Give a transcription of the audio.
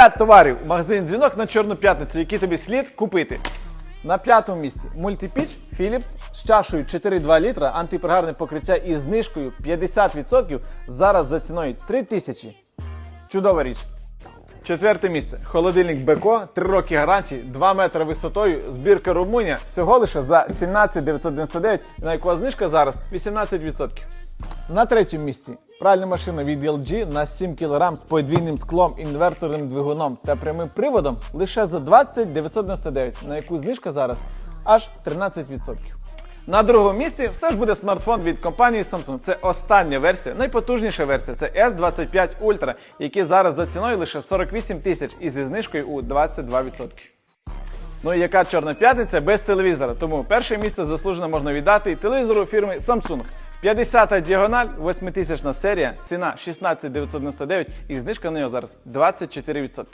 5 товарів у магазин дзвінок на Чорну п'ятницю, які тобі слід купити. На п'ятому місці мультипіч Philips з чашею 4,2 літра, антипригарне покриття із знижкою 50% зараз за ціною 3 тисячі. Чудова річ. Четверте місце. Холодильник Беко, 3 роки гарантії, 2 метри висотою, збірка Румунія, всього лише за 17 999, на яку знижка зараз 18%. На третьому місці пральна машина від LG на 7 кг з подвійним склом, інверторним двигуном та прямим приводом лише за 20 999, на яку знижка зараз аж 13%. На другому місці все ж буде смартфон від компанії Samsung. Це остання версія, найпотужніша версія. Це S25 Ultra, який зараз за ціною лише 48 тисяч і зі знижкою у 22%. Ну і яка чорна п'ятниця без телевізора? Тому перше місце заслужено можна віддати телевізору фірми Samsung. 50 діагональ, 8000 серія, ціна 16 999 і знижка на нього зараз 24%.